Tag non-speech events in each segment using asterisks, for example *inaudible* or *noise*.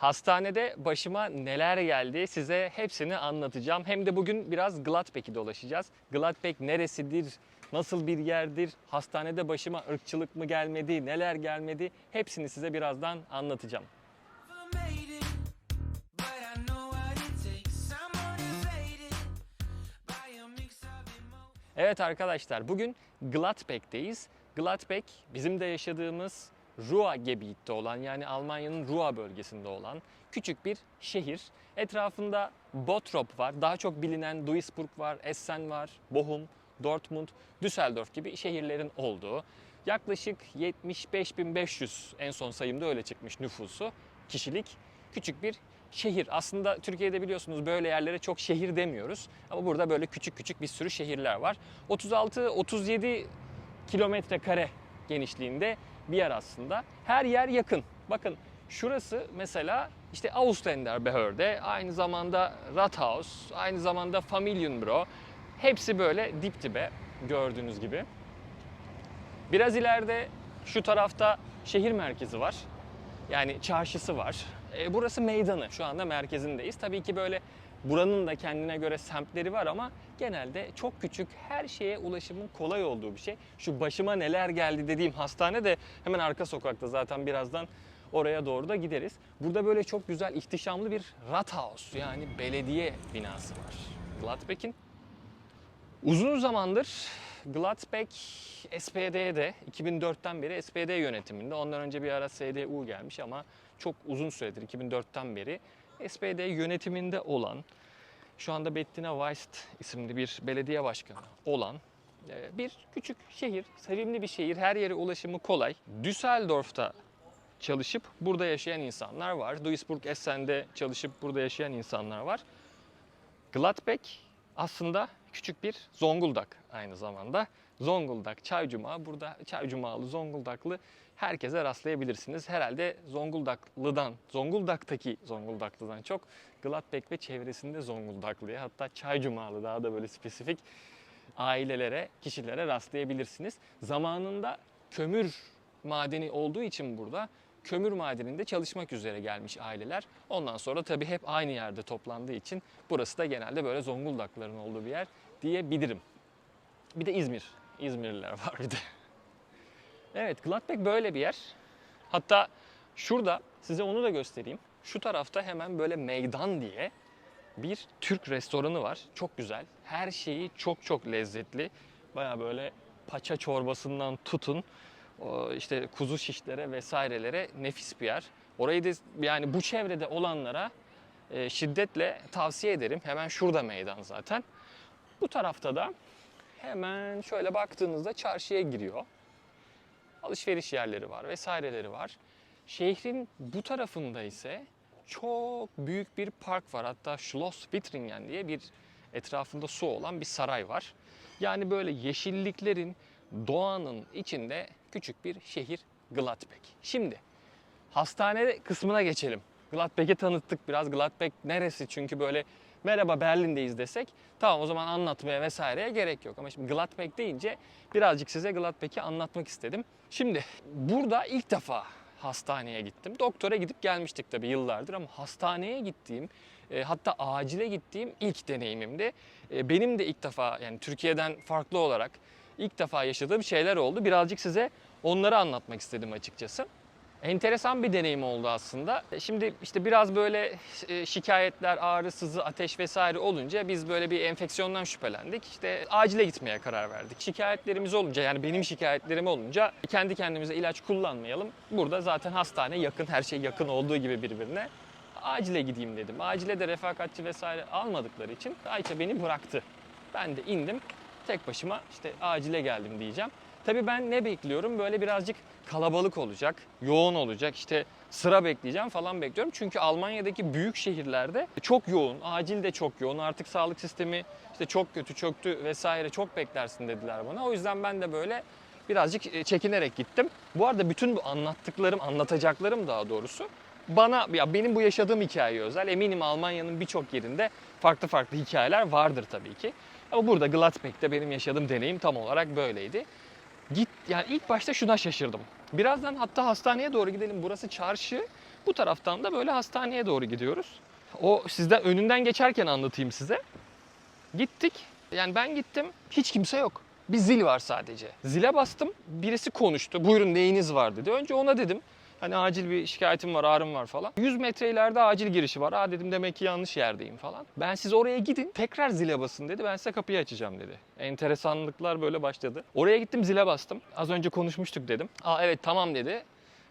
Hastanede başıma neler geldi size hepsini anlatacağım. Hem de bugün biraz Gladbeck'i dolaşacağız. Gladbeck neresidir, nasıl bir yerdir, hastanede başıma ırkçılık mı gelmedi, neler gelmedi hepsini size birazdan anlatacağım. Evet arkadaşlar bugün Gladbeck'teyiz. Gladbeck bizim de yaşadığımız Ruhrgebiet'te olan yani Almanya'nın Ruhr bölgesinde olan küçük bir şehir. Etrafında Bottrop var, daha çok bilinen Duisburg var, Essen var, Bochum, Dortmund, Düsseldorf gibi şehirlerin olduğu. Yaklaşık 75.500 en son sayımda öyle çıkmış nüfusu, kişilik küçük bir şehir. Aslında Türkiye'de biliyorsunuz böyle yerlere çok şehir demiyoruz. Ama burada böyle küçük küçük bir sürü şehirler var. 36-37 kilometre kare genişliğinde bir yer aslında. Her yer yakın. Bakın şurası mesela işte Ausländerbehörde, aynı zamanda Rathaus, aynı zamanda Familienbüro. Hepsi böyle dip dibe gördüğünüz gibi. Biraz ileride şu tarafta şehir merkezi var. Yani çarşısı var. E, burası meydanı. Şu anda merkezindeyiz. Tabii ki böyle buranın da kendine göre semtleri var ama genelde çok küçük her şeye ulaşımın kolay olduğu bir şey. Şu başıma neler geldi dediğim hastane de hemen arka sokakta zaten birazdan oraya doğru da gideriz. Burada böyle çok güzel ihtişamlı bir Rathaus yani belediye binası var. Gladbeck'in Uzun zamandır Gladbeck SPD'de 2004'ten beri SPD yönetiminde. Ondan önce bir ara SDU gelmiş ama çok uzun süredir 2004'ten beri SPD yönetiminde olan şu anda Bettina Weist isimli bir belediye başkanı olan e, bir küçük şehir, sevimli bir şehir. Her yere ulaşımı kolay. Düsseldorf'ta çalışıp burada yaşayan insanlar var. Duisburg Essen'de çalışıp burada yaşayan insanlar var. Gladbeck aslında küçük bir Zonguldak aynı zamanda. Zonguldak Çaycuma. Burada Çaycumalı, Zonguldaklı herkese rastlayabilirsiniz. Herhalde Zonguldaklıdan, Zonguldak'taki Zonguldaklıdan çok Gladbeck ve çevresinde Zonguldaklıya hatta Çaycumalı daha da böyle spesifik ailelere, kişilere rastlayabilirsiniz. Zamanında kömür madeni olduğu için burada kömür madeninde çalışmak üzere gelmiş aileler. Ondan sonra tabii hep aynı yerde toplandığı için burası da genelde böyle Zonguldakların olduğu bir yer diyebilirim. Bir de İzmir. İzmirliler var bir de. Evet Gladbeck böyle bir yer. Hatta şurada size onu da göstereyim. Şu tarafta hemen böyle meydan diye bir Türk restoranı var. Çok güzel. Her şeyi çok çok lezzetli. Baya böyle paça çorbasından tutun işte kuzu şişlere vesairelere nefis bir yer. Orayı da yani bu çevrede olanlara e, şiddetle tavsiye ederim. Hemen şurada meydan zaten. Bu tarafta da hemen şöyle baktığınızda çarşıya giriyor. Alışveriş yerleri var vesaireleri var. Şehrin bu tarafında ise çok büyük bir park var. Hatta Schloss Wittringen diye bir etrafında su olan bir saray var. Yani böyle yeşilliklerin, doğanın içinde küçük bir şehir Gladbeck. Şimdi hastane kısmına geçelim. Gladbeck'i tanıttık biraz. Gladbeck neresi? Çünkü böyle merhaba Berlin'deyiz desek tamam o zaman anlatmaya vesaireye gerek yok. Ama şimdi Gladbeck deyince birazcık size Gladbeck'i anlatmak istedim. Şimdi burada ilk defa hastaneye gittim. Doktora gidip gelmiştik tabii yıllardır ama hastaneye gittiğim e, hatta acile gittiğim ilk deneyimimdi. E, benim de ilk defa yani Türkiye'den farklı olarak ilk defa yaşadığım şeyler oldu. Birazcık size onları anlatmak istedim açıkçası. Enteresan bir deneyim oldu aslında. Şimdi işte biraz böyle e, şikayetler, ağrı, sızı, ateş vesaire olunca biz böyle bir enfeksiyondan şüphelendik. İşte acile gitmeye karar verdik. Şikayetlerimiz olunca yani benim şikayetlerim olunca kendi kendimize ilaç kullanmayalım. Burada zaten hastane yakın, her şey yakın olduğu gibi birbirine. Acile gideyim dedim. Acile de refakatçi vesaire almadıkları için Ayça beni bıraktı. Ben de indim. Tek başıma işte acile geldim diyeceğim. Tabii ben ne bekliyorum? Böyle birazcık kalabalık olacak, yoğun olacak. İşte sıra bekleyeceğim falan bekliyorum. Çünkü Almanya'daki büyük şehirlerde çok yoğun, acil de çok yoğun. Artık sağlık sistemi işte çok kötü, çöktü vesaire çok beklersin dediler bana. O yüzden ben de böyle birazcık e, çekinerek gittim. Bu arada bütün bu anlattıklarım, anlatacaklarım daha doğrusu bana ya benim bu yaşadığım hikaye özel. Eminim Almanya'nın birçok yerinde farklı farklı hikayeler vardır tabii ki. Ama burada Gladbeck'te benim yaşadığım deneyim tam olarak böyleydi. Git yani ilk başta şuna şaşırdım. Birazdan hatta hastaneye doğru gidelim. Burası çarşı. Bu taraftan da böyle hastaneye doğru gidiyoruz. O sizden önünden geçerken anlatayım size. Gittik. Yani ben gittim. Hiç kimse yok. Bir zil var sadece. Zile bastım. Birisi konuştu. Buyurun neyiniz var dedi. Önce ona dedim. Hani acil bir şikayetim var, ağrım var falan. 100 metre ileride acil girişi var. Aa dedim demek ki yanlış yerdeyim falan. Ben siz oraya gidin, tekrar zile basın dedi. Ben size kapıyı açacağım dedi. Enteresanlıklar böyle başladı. Oraya gittim zile bastım. Az önce konuşmuştuk dedim. Aa evet tamam dedi.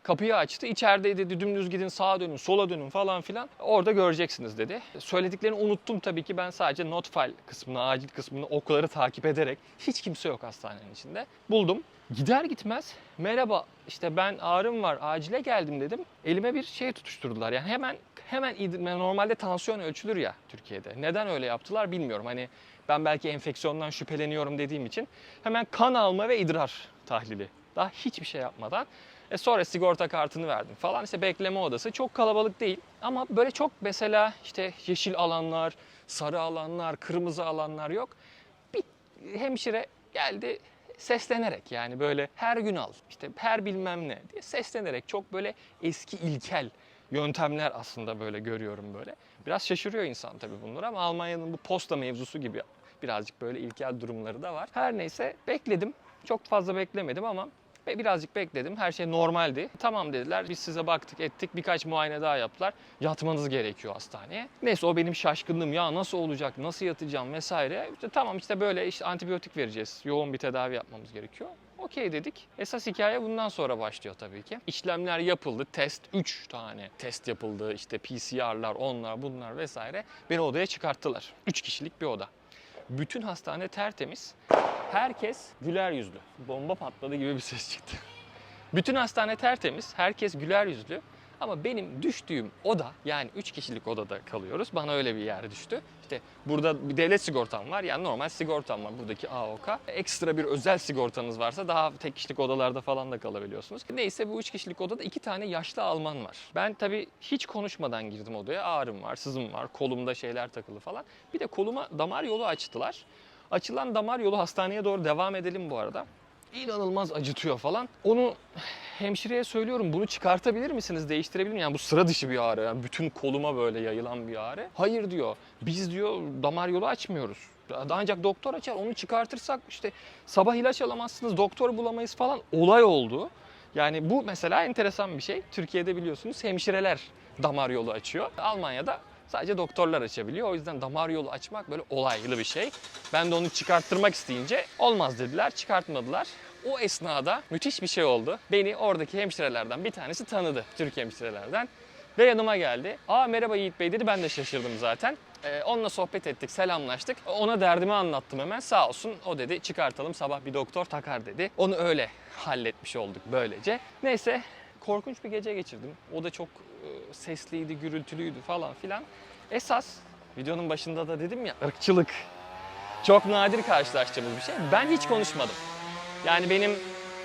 Kapıyı açtı. İçeride dedi dümdüz gidin sağa dönün, sola dönün falan filan. Orada göreceksiniz dedi. Söylediklerini unuttum tabii ki. Ben sadece not file kısmını, acil kısmını, okları takip ederek hiç kimse yok hastanenin içinde. Buldum. Gider gitmez merhaba işte ben ağrım var acile geldim dedim. Elime bir şey tutuşturdular. Yani hemen hemen normalde tansiyon ölçülür ya Türkiye'de. Neden öyle yaptılar bilmiyorum. Hani ben belki enfeksiyondan şüpheleniyorum dediğim için hemen kan alma ve idrar tahlili. Daha hiçbir şey yapmadan e sonra sigorta kartını verdim falan. İşte bekleme odası çok kalabalık değil. Ama böyle çok mesela işte yeşil alanlar, sarı alanlar, kırmızı alanlar yok. Bir hemşire geldi seslenerek yani böyle her gün al işte her bilmem ne diye seslenerek çok böyle eski ilkel yöntemler aslında böyle görüyorum böyle. Biraz şaşırıyor insan tabii bunlar ama Almanya'nın bu posta mevzusu gibi birazcık böyle ilkel durumları da var. Her neyse bekledim. Çok fazla beklemedim ama ve birazcık bekledim. Her şey normaldi. Tamam dediler. Biz size baktık ettik. Birkaç muayene daha yaptılar. Yatmanız gerekiyor hastaneye. Neyse o benim şaşkınlığım. Ya nasıl olacak? Nasıl yatacağım vesaire. İşte tamam işte böyle işte antibiyotik vereceğiz. Yoğun bir tedavi yapmamız gerekiyor. Okey dedik. Esas hikaye bundan sonra başlıyor tabii ki. İşlemler yapıldı. Test 3 tane test yapıldı. İşte PCR'lar, onlar, bunlar vesaire. Beni odaya çıkarttılar. 3 kişilik bir oda. Bütün hastane tertemiz. Herkes güler yüzlü. Bomba patladı gibi bir ses çıktı. *laughs* Bütün hastane tertemiz. Herkes güler yüzlü. Ama benim düştüğüm oda yani 3 kişilik odada kalıyoruz. Bana öyle bir yer düştü. İşte burada bir devlet sigortam var. Yani normal sigortam var buradaki AOK. Ekstra bir özel sigortanız varsa daha tek kişilik odalarda falan da kalabiliyorsunuz. Neyse bu 3 kişilik odada 2 tane yaşlı Alman var. Ben tabii hiç konuşmadan girdim odaya. Ağrım var, sızım var, kolumda şeyler takılı falan. Bir de koluma damar yolu açtılar. Açılan damar yolu hastaneye doğru devam edelim bu arada. İnanılmaz acıtıyor falan. Onu hemşireye söylüyorum bunu çıkartabilir misiniz, değiştirebilir miyim? Yani bu sıra dışı bir ağrı. Yani bütün koluma böyle yayılan bir ağrı. Hayır diyor. Biz diyor damar yolu açmıyoruz. Ancak doktor açar. Onu çıkartırsak işte sabah ilaç alamazsınız, doktor bulamayız falan. Olay oldu. Yani bu mesela enteresan bir şey. Türkiye'de biliyorsunuz hemşireler damar yolu açıyor. Almanya'da sadece doktorlar açabiliyor. O yüzden damar yolu açmak böyle olaylı bir şey. Ben de onu çıkarttırmak isteyince olmaz dediler, çıkartmadılar. O esnada müthiş bir şey oldu. Beni oradaki hemşirelerden bir tanesi tanıdı. Türk hemşirelerden. Ve yanıma geldi. Aa merhaba Yiğit Bey dedi. Ben de şaşırdım zaten. Ee, onunla sohbet ettik, selamlaştık. Ona derdimi anlattım hemen. Sağ olsun o dedi çıkartalım sabah bir doktor takar dedi. Onu öyle halletmiş olduk böylece. Neyse korkunç bir gece geçirdim. O da çok e, sesliydi, gürültülüydü falan filan. Esas videonun başında da dedim ya ırkçılık. Çok nadir karşılaştığımız bir şey. Ben hiç konuşmadım. Yani benim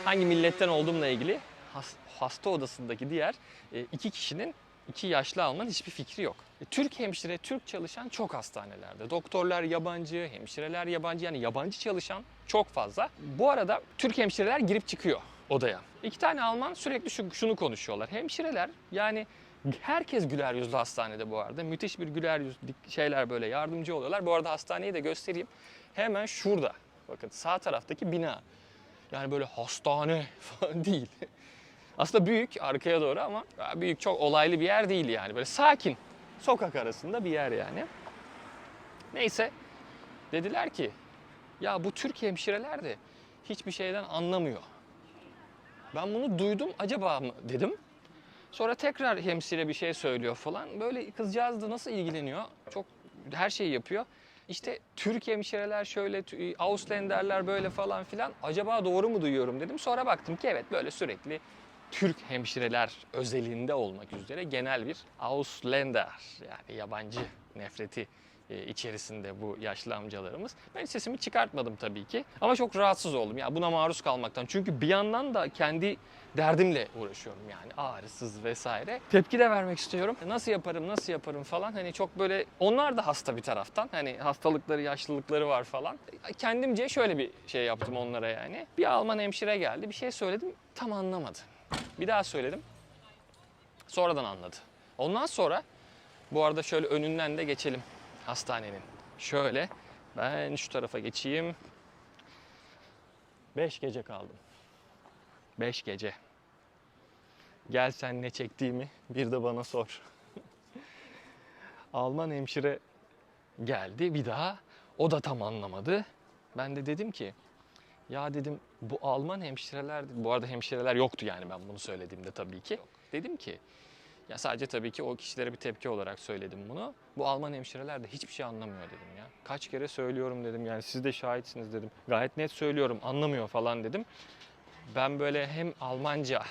hangi milletten olduğumla ilgili has- hasta odasındaki diğer e, iki kişinin iki yaşlı Alman hiçbir fikri yok. E, Türk hemşire, Türk çalışan çok hastanelerde. Doktorlar yabancı, hemşireler yabancı yani yabancı çalışan çok fazla. Bu arada Türk hemşireler girip çıkıyor odaya. İki tane Alman sürekli şu, şunu konuşuyorlar. Hemşireler yani herkes güler yüzlü hastanede bu arada. Müthiş bir güler yüzlü şeyler böyle yardımcı oluyorlar. Bu arada hastaneyi de göstereyim. Hemen şurada. Bakın sağ taraftaki bina. Yani böyle hastane *laughs* falan değil. Aslında büyük arkaya doğru ama büyük çok olaylı bir yer değil yani. Böyle sakin. Sokak arasında bir yer yani. Neyse dediler ki ya bu Türk hemşireler de hiçbir şeyden anlamıyor. Ben bunu duydum acaba mı dedim. Sonra tekrar hemşire bir şey söylüyor falan. Böyle kızcağız da nasıl ilgileniyor? Çok her şeyi yapıyor. İşte Türk hemşireler şöyle, Ausländerler böyle falan filan. Acaba doğru mu duyuyorum dedim. Sonra baktım ki evet böyle sürekli Türk hemşireler özelinde olmak üzere genel bir Ausländer yani yabancı nefreti içerisinde bu yaşlı amcalarımız. Ben sesimi çıkartmadım tabii ki ama çok rahatsız oldum ya buna maruz kalmaktan. Çünkü bir yandan da kendi derdimle uğraşıyorum yani ağrısız vesaire. Tepki de vermek istiyorum. Nasıl yaparım, nasıl yaparım falan. Hani çok böyle onlar da hasta bir taraftan. Hani hastalıkları, yaşlılıkları var falan. Kendimce şöyle bir şey yaptım onlara yani. Bir Alman hemşire geldi, bir şey söyledim, tam anlamadı. Bir daha söyledim. Sonradan anladı. Ondan sonra bu arada şöyle önünden de geçelim hastanenin. Şöyle ben şu tarafa geçeyim. 5 gece kaldım. 5 gece. Gel sen ne çektiğimi bir de bana sor. *laughs* Alman hemşire geldi bir daha. O da tam anlamadı. Ben de dedim ki ya dedim bu Alman hemşireler, bu arada hemşireler yoktu yani ben bunu söylediğimde tabii ki. Dedim ki ya sadece tabii ki o kişilere bir tepki olarak söyledim bunu. Bu Alman hemşireler de hiçbir şey anlamıyor dedim ya. Kaç kere söylüyorum dedim yani siz de şahitsiniz dedim. Gayet net söylüyorum anlamıyor falan dedim. Ben böyle hem Almanca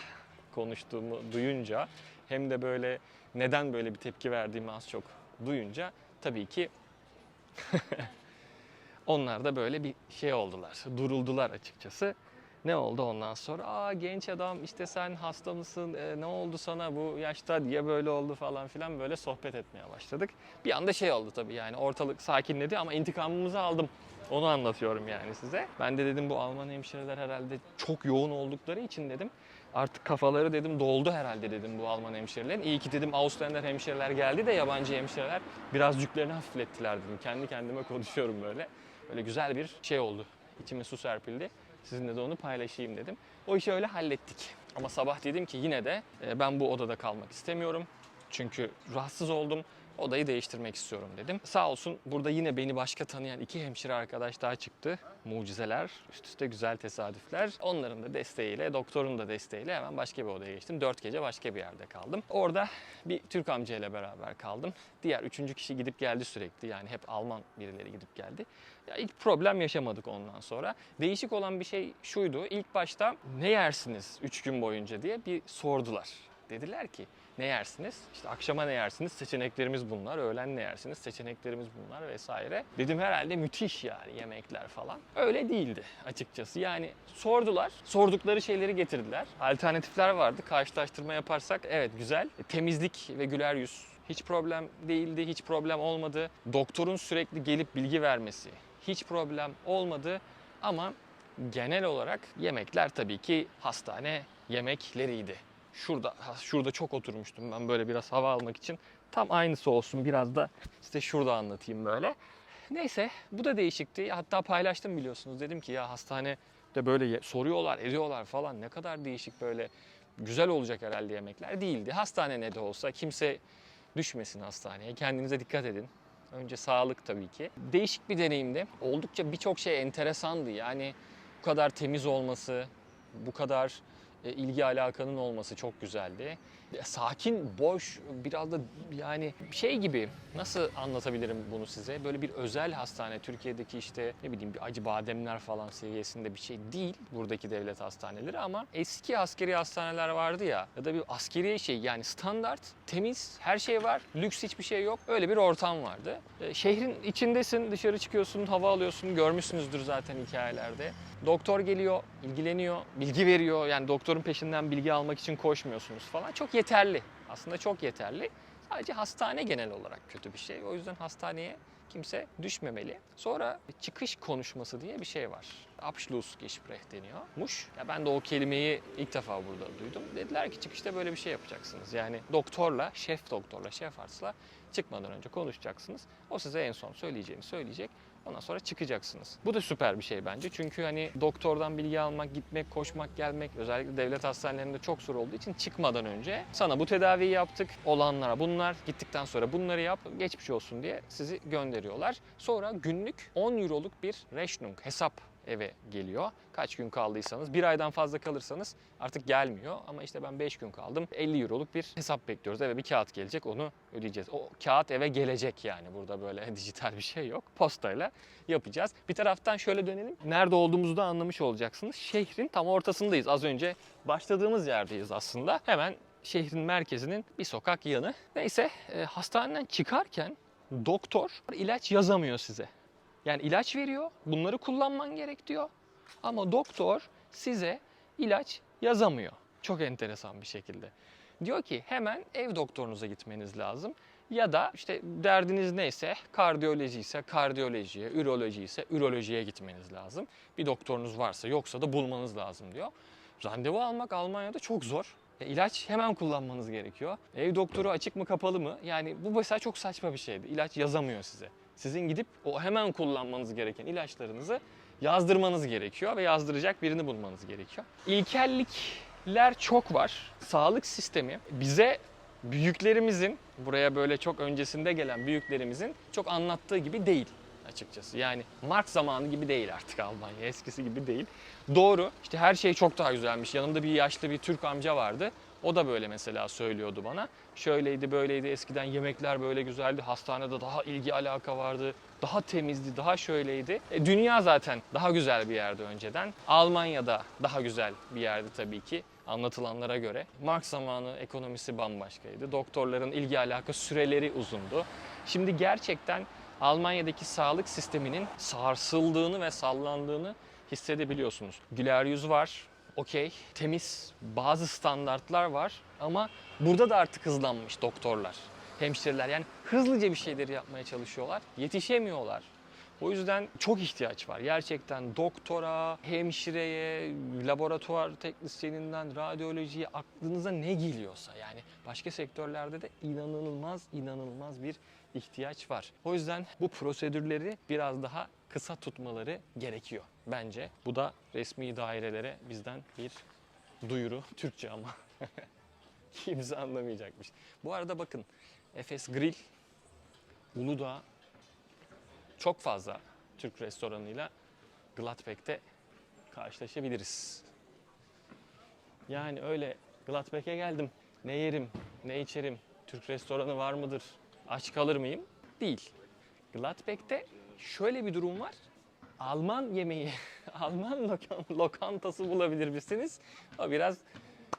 konuştuğumu duyunca hem de böyle neden böyle bir tepki verdiğimi az çok duyunca tabii ki *laughs* onlar da böyle bir şey oldular. Duruldular açıkçası. Ne oldu ondan sonra? Aa genç adam işte sen hasta mısın? E, ne oldu sana bu yaşta diye böyle oldu falan filan böyle sohbet etmeye başladık. Bir anda şey oldu tabii yani ortalık sakinledi ama intikamımızı aldım. Onu anlatıyorum yani size. Ben de dedim bu Alman hemşireler herhalde çok yoğun oldukları için dedim. Artık kafaları dedim doldu herhalde dedim bu Alman hemşirelerin. İyi ki dedim Avustralyaner hemşireler geldi de yabancı hemşireler biraz yüklerini hafiflettiler dedim. Kendi kendime konuşuyorum böyle. Böyle güzel bir şey oldu. İçime su serpildi. Sizinle de onu paylaşayım dedim. O işi öyle hallettik. Ama sabah dedim ki yine de e, ben bu odada kalmak istemiyorum. Çünkü rahatsız oldum. Odayı değiştirmek istiyorum dedim. Sağ olsun burada yine beni başka tanıyan iki hemşire arkadaş daha çıktı. Mucizeler, üst üste güzel tesadüfler. Onların da desteğiyle, doktorun da desteğiyle hemen başka bir odaya geçtim. Dört gece başka bir yerde kaldım. Orada bir Türk amcayla beraber kaldım. Diğer üçüncü kişi gidip geldi sürekli. Yani hep Alman birileri gidip geldi. Ya ilk problem yaşamadık ondan sonra. Değişik olan bir şey şuydu. İlk başta ne yersiniz 3 gün boyunca diye bir sordular. Dediler ki ne yersiniz? İşte akşama ne yersiniz? Seçeneklerimiz bunlar. Öğlen ne yersiniz? Seçeneklerimiz bunlar vesaire. Dedim herhalde müthiş yani yemekler falan. Öyle değildi açıkçası. Yani sordular. Sordukları şeyleri getirdiler. Alternatifler vardı. Karşılaştırma yaparsak evet güzel. Temizlik ve güler yüz hiç problem değildi. Hiç problem olmadı. Doktorun sürekli gelip bilgi vermesi hiç problem olmadı. Ama genel olarak yemekler tabii ki hastane yemekleriydi. Şurada şurada çok oturmuştum ben böyle biraz hava almak için. Tam aynısı olsun biraz da size şurada anlatayım böyle. Neyse bu da değişikti. Hatta paylaştım biliyorsunuz. Dedim ki ya hastanede böyle ye- soruyorlar, ediyorlar falan. Ne kadar değişik böyle güzel olacak herhalde yemekler değildi. Hastane ne de olsa kimse düşmesin hastaneye. Kendinize dikkat edin. Önce sağlık tabii ki. Değişik bir deneyimdi. Oldukça birçok şey enteresandı. Yani bu kadar temiz olması, bu kadar ilgi alakanın olması çok güzeldi. Sakin, boş, biraz da yani şey gibi nasıl anlatabilirim bunu size? Böyle bir özel hastane Türkiye'deki işte ne bileyim bir acı bademler falan seviyesinde bir şey değil buradaki devlet hastaneleri ama eski askeri hastaneler vardı ya ya da bir askeri şey yani standart, temiz, her şey var, lüks hiçbir şey yok. Öyle bir ortam vardı. E, Şehrin içindesin, dışarı çıkıyorsun, hava alıyorsun, görmüşsünüzdür zaten hikayelerde. Doktor geliyor, ilgileniyor, bilgi veriyor. Yani doktorun peşinden bilgi almak için koşmuyorsunuz falan. Çok yeterli. Aslında çok yeterli. Sadece hastane genel olarak kötü bir şey. O yüzden hastaneye kimse düşmemeli. Sonra çıkış konuşması diye bir şey var. Abschlussgespräch deniyormuş. Ya ben de o kelimeyi ilk defa burada duydum. Dediler ki çıkışta böyle bir şey yapacaksınız. Yani doktorla, şef doktorla, şef arsla çıkmadan önce konuşacaksınız. O size en son söyleyeceğini söyleyecek. Ondan sonra çıkacaksınız. Bu da süper bir şey bence. Çünkü hani doktordan bilgi almak, gitmek, koşmak, gelmek özellikle devlet hastanelerinde çok zor olduğu için çıkmadan önce sana bu tedaviyi yaptık. Olanlara bunlar, gittikten sonra bunları yap, geçmiş olsun diye sizi gönderiyorlar. Sonra günlük 10 euroluk bir Rechnung, hesap eve geliyor. Kaç gün kaldıysanız, bir aydan fazla kalırsanız artık gelmiyor. Ama işte ben 5 gün kaldım. 50 euroluk bir hesap bekliyoruz. Eve bir kağıt gelecek onu ödeyeceğiz. O kağıt eve gelecek yani. Burada böyle *laughs* dijital bir şey yok. Postayla yapacağız. Bir taraftan şöyle dönelim. Nerede olduğumuzu da anlamış olacaksınız. Şehrin tam ortasındayız. Az önce başladığımız yerdeyiz aslında. Hemen şehrin merkezinin bir sokak yanı. Neyse e, hastaneden çıkarken doktor ilaç yazamıyor size. Yani ilaç veriyor, bunları kullanman gerek diyor. Ama doktor size ilaç yazamıyor. Çok enteresan bir şekilde. Diyor ki hemen ev doktorunuza gitmeniz lazım. Ya da işte derdiniz neyse kardiyoloji ise kardiyolojiye, üroloji ise ürolojiye gitmeniz lazım. Bir doktorunuz varsa yoksa da bulmanız lazım diyor. Randevu almak Almanya'da çok zor. E, ilaç hemen kullanmanız gerekiyor. Ev doktoru açık mı kapalı mı? Yani bu mesela çok saçma bir şeydi. İlaç yazamıyor size. Sizin gidip o hemen kullanmanız gereken ilaçlarınızı yazdırmanız gerekiyor ve yazdıracak birini bulmanız gerekiyor. İlkellikler çok var. Sağlık sistemi bize büyüklerimizin, buraya böyle çok öncesinde gelen büyüklerimizin çok anlattığı gibi değil açıkçası. Yani Mark zamanı gibi değil artık Almanya. Eskisi gibi değil. Doğru. İşte her şey çok daha güzelmiş. Yanımda bir yaşlı bir Türk amca vardı. O da böyle mesela söylüyordu bana. Şöyleydi böyleydi eskiden yemekler böyle güzeldi. Hastanede daha ilgi alaka vardı. Daha temizdi, daha şöyleydi. E, dünya zaten daha güzel bir yerdi önceden. Almanya'da daha güzel bir yerdi tabii ki anlatılanlara göre. Marx zamanı ekonomisi bambaşkaydı. Doktorların ilgi alaka süreleri uzundu. Şimdi gerçekten Almanya'daki sağlık sisteminin sarsıldığını ve sallandığını hissedebiliyorsunuz. Güler yüz var, okey. Temiz bazı standartlar var ama burada da artık hızlanmış doktorlar, hemşireler. Yani hızlıca bir şeyleri yapmaya çalışıyorlar, yetişemiyorlar. O yüzden çok ihtiyaç var. Gerçekten doktora, hemşireye, laboratuvar teknisyeninden radyolojiye aklınıza ne geliyorsa yani başka sektörlerde de inanılmaz inanılmaz bir ihtiyaç var. O yüzden bu prosedürleri biraz daha kısa tutmaları gerekiyor bence. Bu da resmi dairelere bizden bir duyuru. Türkçe ama. *laughs* Kimse anlamayacakmış. Bu arada bakın Efes Grill Uludağ çok fazla Türk restoranıyla Gladbeck'te karşılaşabiliriz. Yani öyle Gladbeck'e geldim. Ne yerim, ne içerim, Türk restoranı var mıdır, aç kalır mıyım? Değil. Gladbeck'te şöyle bir durum var. Alman yemeği, *laughs* Alman lokan- lokantası bulabilir misiniz? O biraz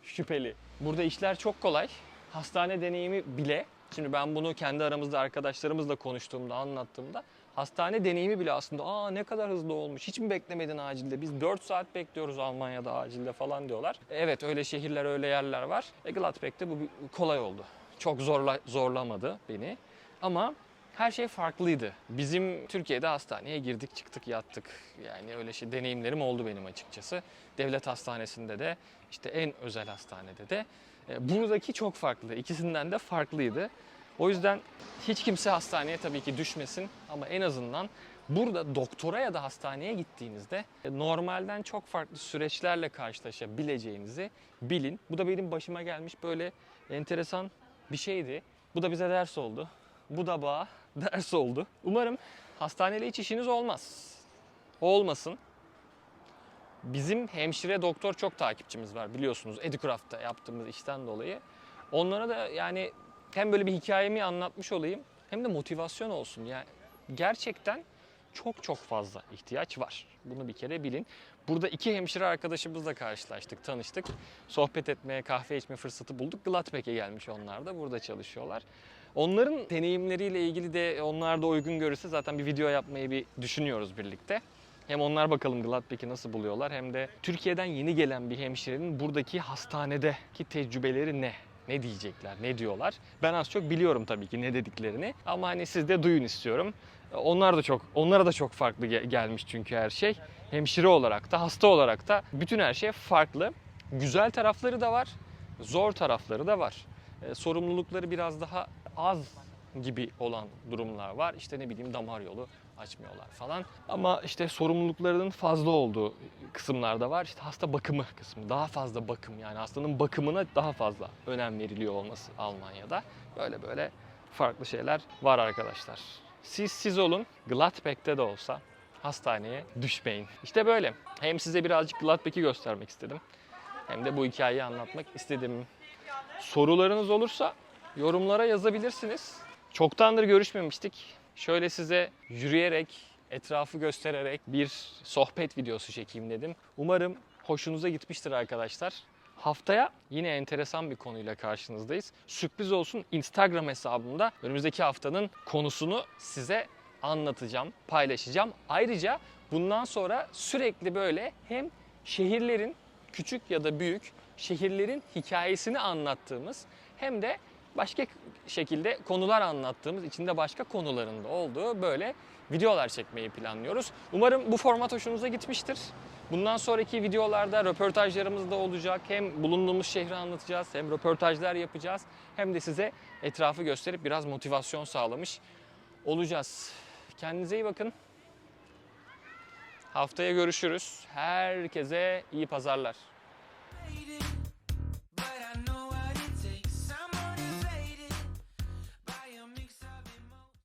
şüpheli. Burada işler çok kolay. Hastane deneyimi bile, şimdi ben bunu kendi aramızda arkadaşlarımızla konuştuğumda, anlattığımda hastane deneyimi bile aslında aa ne kadar hızlı olmuş, hiç mi beklemedin acilde? Biz 4 saat bekliyoruz Almanya'da acilde falan diyorlar. Evet öyle şehirler, öyle yerler var. E Gladbeck'te bu kolay oldu. Çok zorla, zorlamadı beni. Ama her şey farklıydı. Bizim Türkiye'de hastaneye girdik çıktık yattık. Yani öyle şey deneyimlerim oldu benim açıkçası. Devlet hastanesinde de işte en özel hastanede de. E, Buradaki çok farklı. İkisinden de farklıydı. O yüzden hiç kimse hastaneye tabii ki düşmesin ama en azından burada doktora ya da hastaneye gittiğinizde e, normalden çok farklı süreçlerle karşılaşabileceğinizi bilin. Bu da benim başıma gelmiş böyle enteresan bir şeydi. Bu da bize ders oldu. Bu da bana *laughs* ders oldu. Umarım hastaneyle hiç işiniz olmaz. Olmasın. Bizim hemşire doktor çok takipçimiz var biliyorsunuz Educraft'ta yaptığımız işten dolayı. Onlara da yani hem böyle bir hikayemi anlatmış olayım hem de motivasyon olsun. Yani gerçekten çok çok fazla ihtiyaç var. Bunu bir kere bilin. Burada iki hemşire arkadaşımızla karşılaştık, tanıştık. Sohbet etmeye, kahve içme fırsatı bulduk. Gladbeck'e gelmiş onlar da. Burada çalışıyorlar. Onların deneyimleriyle ilgili de onlar da uygun görürse zaten bir video yapmayı bir düşünüyoruz birlikte. Hem onlar bakalım Gladbeck'i nasıl buluyorlar hem de Türkiye'den yeni gelen bir hemşirenin buradaki hastanedeki tecrübeleri ne? Ne diyecekler, ne diyorlar? Ben az çok biliyorum tabii ki ne dediklerini ama hani siz de duyun istiyorum. Onlar da çok, onlara da çok farklı ge- gelmiş çünkü her şey. Hemşire olarak da, hasta olarak da bütün her şey farklı. Güzel tarafları da var, zor tarafları da var. E, sorumlulukları biraz daha az gibi olan durumlar var. İşte ne bileyim damar yolu açmıyorlar falan. Ama işte sorumluluklarının fazla olduğu kısımlar da var. İşte hasta bakımı kısmı. Daha fazla bakım yani hastanın bakımına daha fazla önem veriliyor olması Almanya'da. Böyle böyle farklı şeyler var arkadaşlar. Siz siz olun. Gladbeck'te de olsa hastaneye düşmeyin. İşte böyle. Hem size birazcık Gladbeck'i göstermek istedim. Hem de bu hikayeyi anlatmak istedim. Sorularınız olursa yorumlara yazabilirsiniz. Çoktandır görüşmemiştik. Şöyle size yürüyerek, etrafı göstererek bir sohbet videosu çekeyim dedim. Umarım hoşunuza gitmiştir arkadaşlar. Haftaya yine enteresan bir konuyla karşınızdayız. Sürpriz olsun Instagram hesabımda önümüzdeki haftanın konusunu size anlatacağım, paylaşacağım. Ayrıca bundan sonra sürekli böyle hem şehirlerin küçük ya da büyük şehirlerin hikayesini anlattığımız hem de başka şekilde konular anlattığımız, içinde başka konuların da olduğu böyle videolar çekmeyi planlıyoruz. Umarım bu format hoşunuza gitmiştir. Bundan sonraki videolarda röportajlarımız da olacak. Hem bulunduğumuz şehri anlatacağız, hem röportajlar yapacağız. Hem de size etrafı gösterip biraz motivasyon sağlamış olacağız. Kendinize iyi bakın. Haftaya görüşürüz. Herkese iyi pazarlar.